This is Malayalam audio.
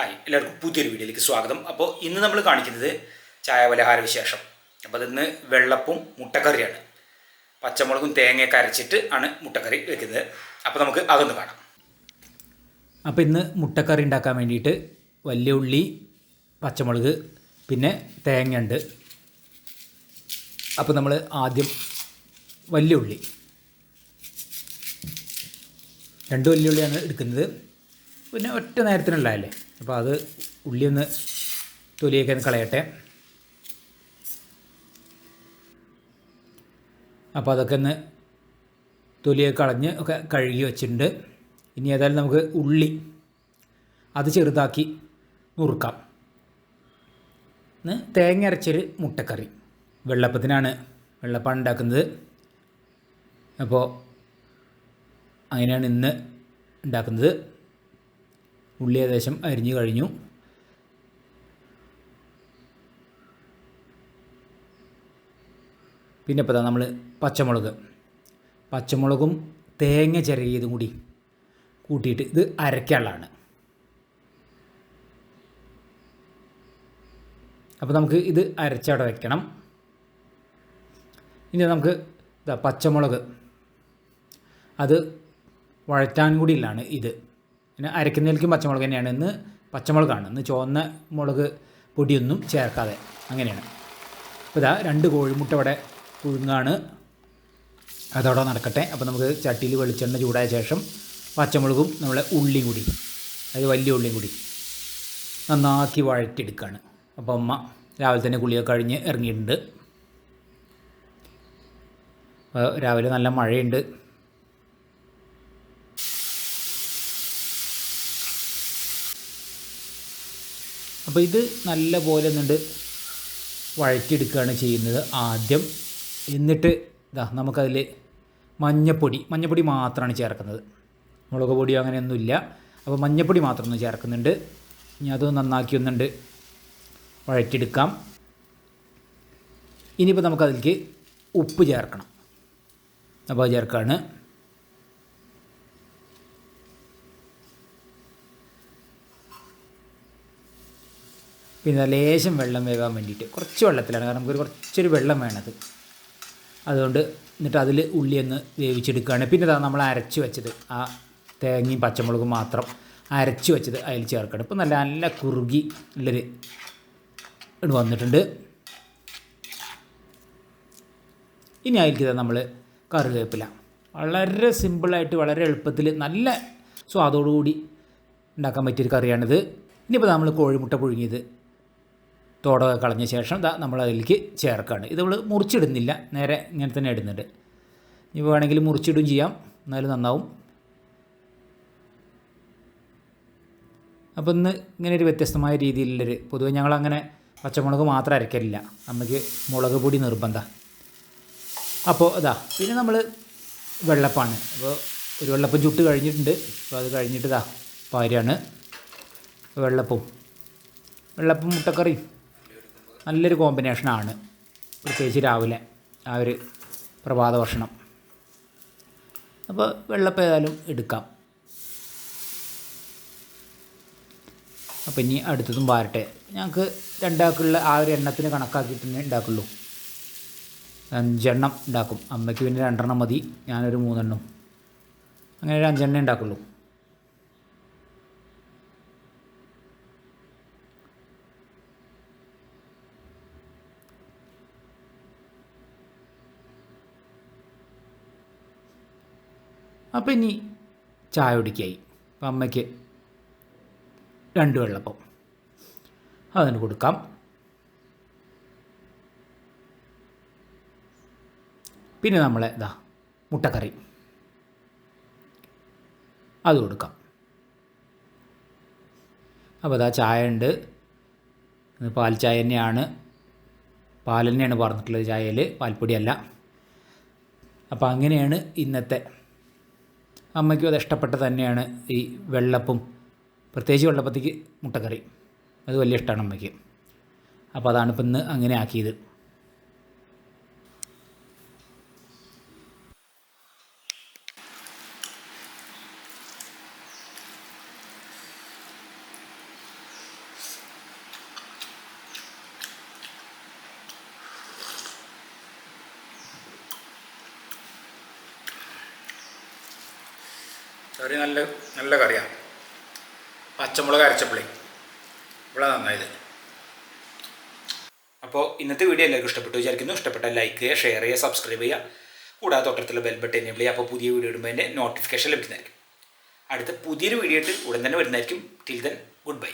എല്ലാവർക്കും പുതിയൊരു വീഡിയോയിലേക്ക് സ്വാഗതം. അപ്പോൾ ഇന്ന് നമ്മൾ കാണിക്കുന്നത് ചായ പലഹാര വിശേഷം. അപ്പോൾ അതിന്ന് വെള്ളപ്പും മുട്ടക്കറിയാണ്. പച്ചമുളകും തേങ്ങയൊക്കെ അരച്ചിട്ട് ആണ് മുട്ടക്കറി വെക്കുന്നത്. അപ്പോൾ നമുക്ക് അതൊന്ന് കാണാം. അപ്പോൾ ഇന്ന് മുട്ടക്കറി ഉണ്ടാക്കാൻ വേണ്ടിയിട്ട് വലിയ ഉള്ളി പച്ചമുളക് പിന്നെ തേങ്ങ ഉണ്ട് അപ്പോൾ നമ്മൾ ആദ്യം വലിയ ഉള്ളി. രണ്ട് വലിയ ഉള്ളിയാണ് എടുക്കുന്നത്. പിന്നെ ഒറ്റ നേരത്തിനുള്ളതല്ലേ? അപ്പോൾ അത് ഉള്ളി ഒന്ന് തൊലിയൊക്കെ ഒന്ന് കളയട്ടെ. അപ്പോൾ അതൊക്കെ ഒന്ന് തൊലിയൊക്കെ കളഞ്ഞ് ഒക്കെ കഴുകി വെച്ചിട്ടുണ്ട്. ഇനി ഏതായാലും നമുക്ക് ഉള്ളി അത് ചെറുതാക്കി നുറുക്കാം. തേങ്ങ അരച്ചൊരു മുട്ടക്കറി. വെള്ളപ്പത്തിനാണ് വെള്ളപ്പം ഉണ്ടാക്കുന്നത്. അപ്പോൾ അങ്ങനെയാണ് ഇന്ന് ഉണ്ടാക്കുന്നത്. ഉള്ളി ഏകദേശം അരിഞ്ഞു കഴിഞ്ഞു. പിന്നെ ഇപ്പോൾ നമ്മൾ പച്ചമുളക്. പച്ചമുളകും തേങ്ങ ചിരകിയതും കൂടി കൂട്ടിയിട്ട് ഇത് അരയ്ക്കാനുള്ളതാണ് അപ്പോൾ നമുക്ക് ഇത് അരച്ചവിടെ വയ്ക്കണം ഇനി നമുക്ക് പച്ചമുളക്. അത് വഴറ്റാൻ കൂടിയല്ലാണ് ഇത്. പിന്നെ അരക്കുന്നതിലേക്കും പച്ചമുളക് തന്നെയാണ്. ഇന്ന് പച്ചമുളകാണ്. ഇന്ന് ചുവന്ന മുളക് പൊടിയൊന്നും ചേർക്കാതെ. അങ്ങനെയാണ്. അപ്പോൾ ഇതാ രണ്ട് കോഴിമുട്ട ഇവിടെ പുഴുങ്ങാണ്. അതവിടെ നടക്കട്ടെ. അപ്പോൾ നമുക്ക് ചട്ടിയിൽ വെളിച്ചെണ്ണ ചൂടായ ശേഷം പച്ചമുളകും നമ്മളെ ഉള്ളിയും കൂടി അതായത് വലിയ ഉള്ളിയും കൂടി നന്നാക്കി വഴറ്റിയെടുക്കുകയാണ് അപ്പോൾ അമ്മ രാവിലെ തന്നെ കുളിയൊക്കെ കഴിഞ്ഞ് ഇറങ്ങിയിട്ടുണ്ട്. രാവിലെ നല്ല മഴയുണ്ട്. അപ്പോൾ ഇത് നല്ല പോലെ എന്നിട്ട് വഴറ്റിയെടുക്കുകയാണ് ചെയ്യുന്നത് ആദ്യം. എന്നിട്ട് ഇതാ നമുക്കതിൽ മഞ്ഞപ്പൊടി മഞ്ഞപ്പൊടി മാത്രമാണ് ചേർക്കുന്നത്. മുളക് പൊടിയോ അങ്ങനെയൊന്നുമില്ല. അപ്പോൾ മഞ്ഞപ്പൊടി മാത്രം ഒന്ന് ചേർക്കുന്നുണ്ട്. ഇനി അത് നന്നാക്കി ഒന്നുണ്ട് വഴറ്റിയെടുക്കാം. ഇനിയിപ്പോൾ നമുക്കതിലേക്ക് ഉപ്പ് ചേർക്കണം. അപ്പോൾ ചേർക്കുകയാണ് പിന്നെ ലേശം വെള്ളം വേകാൻ വേണ്ടിയിട്ട് കുറച്ച് വെള്ളത്തിലാണ്. കാരണം നമുക്കൊരു കുറച്ചൊരു വെള്ളം വേണത്. അതുകൊണ്ട് എന്നിട്ട് അതിൽ ഉള്ളി ഒന്ന് വേവിച്ചെടുക്കുകയാണ്. പിന്നെ അതാണ് നമ്മൾ അരച്ച് വെച്ചത് ആ തേങ്ങയും പച്ചമുളകും മാത്രം അരച്ച് വെച്ചത് അതിൽ ചേർക്കണം. ഇപ്പം നല്ല നല്ല കുറുകി ഉള്ളൊരു ഇത് വന്നിട്ടുണ്ട്. ഇനി അതിലേക്ക് നമ്മൾ കറിവേപ്പില. വളരെ സിമ്പിളായിട്ട് വളരെ എളുപ്പത്തിൽ നല്ല സ്വാദോടുകൂടി ഉണ്ടാക്കാൻ പറ്റിയൊരു കറിയാണിത്. ഇനിയിപ്പോൾ നമ്മൾ കോഴിമുട്ട പുഴുങ്ങിയത്. തോടൊക്കെ കളഞ്ഞ ശേഷം ദാ നമ്മൾ അതിലേക്ക് ചേർക്കുകയാണ് ഇത് നമ്മൾ മുറിച്ചിടുന്നില്ല. നേരെ ഇങ്ങനെ തന്നെ ഇടുന്നുണ്ട്. ഇനി വേണമെങ്കിൽ മുറിച്ചിടും ചെയ്യാം. എന്നാലും നന്നാവും. അപ്പോൾ ഇന്ന് ഇങ്ങനെ ഒരു വ്യത്യസ്തമായ രീതിയിലുള്ളൊരു പൊതുവെ ഞങ്ങളങ്ങനെ പച്ചമുളക് മാത്രം അരക്കലില്ല നമുക്ക് മുളക് പൊടി നിർബന്ധം. അപ്പോൾ ഇതാ പിന്നെ നമ്മൾ വെള്ളപ്പാണ്. അപ്പോൾ ഒരു വെള്ളപ്പം ചുട്ട് കഴിഞ്ഞിട്ടുണ്ട്. അപ്പോൾ അത് കഴിഞ്ഞിട്ട് ഇതാ പാരിയാണ് വെള്ളപ്പവും. വെള്ളപ്പം മുട്ടക്കറിയും. നല്ലൊരു കോമ്പിനേഷനാണ് പ്രത്യേകിച്ച് രാവിലെ ആ ഒരു പ്രഭാത ഭക്ഷണം. അപ്പോൾ വെള്ളപ്പം ഏതായാലും എടുക്കാം. അപ്പോൾ ഇനി അടുത്തതും പാരട്ടെ ഞങ്ങൾക്ക് രണ്ടാൾക്കുള്ള ആ ഒരു എണ്ണത്തിന് കണക്കാക്കിയിട്ട് തന്നെ ഉണ്ടാക്കുള്ളൂ. അഞ്ചെണ്ണം ഉണ്ടാക്കും. അമ്മയ്ക്ക് പിന്നെ രണ്ടെണ്ണം മതി. ഞാനൊരു മൂന്നെണ്ണം. അങ്ങനെ ഒരു അഞ്ചെണ്ണം ഉണ്ടാക്കുള്ളൂ. അപ്പോൾ ഇനി ചായ കുടിക്കായി. അപ്പം അമ്മയ്ക്ക് രണ്ട് വെള്ളപ്പം. അതിന് കൊടുക്കാം. പിന്നെ നമ്മളെ ഇതാ മുട്ടക്കറി. അത് കൊടുക്കാം. അപ്പോൾ ഇതാ ചായ ഉണ്ട്. പാൽ ചായ തന്നെയാണ്. പാൽ തന്നെയാണ് പറഞ്ഞിട്ടുള്ളത് ചായയിൽ പാൽപ്പൊടിയല്ല. അപ്പോൾ അങ്ങനെയാണ് ഇന്നത്തെ അമ്മയ്ക്കും അത് ഇഷ്ടപ്പെട്ട തന്നെയാണ് ഈ വെള്ളപ്പും. പ്രത്യേകിച്ച് വെള്ളപ്പത്തേക്ക് മുട്ടക്കറി. അത് വലിയ ഇഷ്ടമാണ് അമ്മയ്ക്ക്. അപ്പോൾ അതാണ് ഇപ്പം ഇന്ന് അങ്ങനെ ആക്കിയത്. കറി നല്ല നല്ല കറിയാണ്. പച്ചമുളക് അരച്ചപ്പളേ. ഇവിടെ നന്നായത്. അപ്പോൾ ഇന്നത്തെ വീഡിയോ എല്ലാവർക്കും ഇഷ്ടപ്പെട്ടു വിചാരിക്കുന്നു. ഇഷ്ടപ്പെട്ട ലൈക്ക് ചെയ്യുക ഷെയർ ചെയ്യുക സബ്സ്ക്രൈബ് ചെയ്യുക. കൂടാതെ തൊട്ടടുത്തുള്ള ബെൽ ബട്ടൺ എനേബിൾ അപ്പോൾ പുതിയ വീഡിയോ ഇടുമ്പോൾ എന്റെ നോട്ടിഫിക്കേഷൻ ലഭിക്കുന്നതായിരിക്കും. അടുത്ത പുതിയൊരു വീഡിയോ ആയിട്ട് ഉടൻ തന്നെ വരുന്നതായിരിക്കും. Till then good bye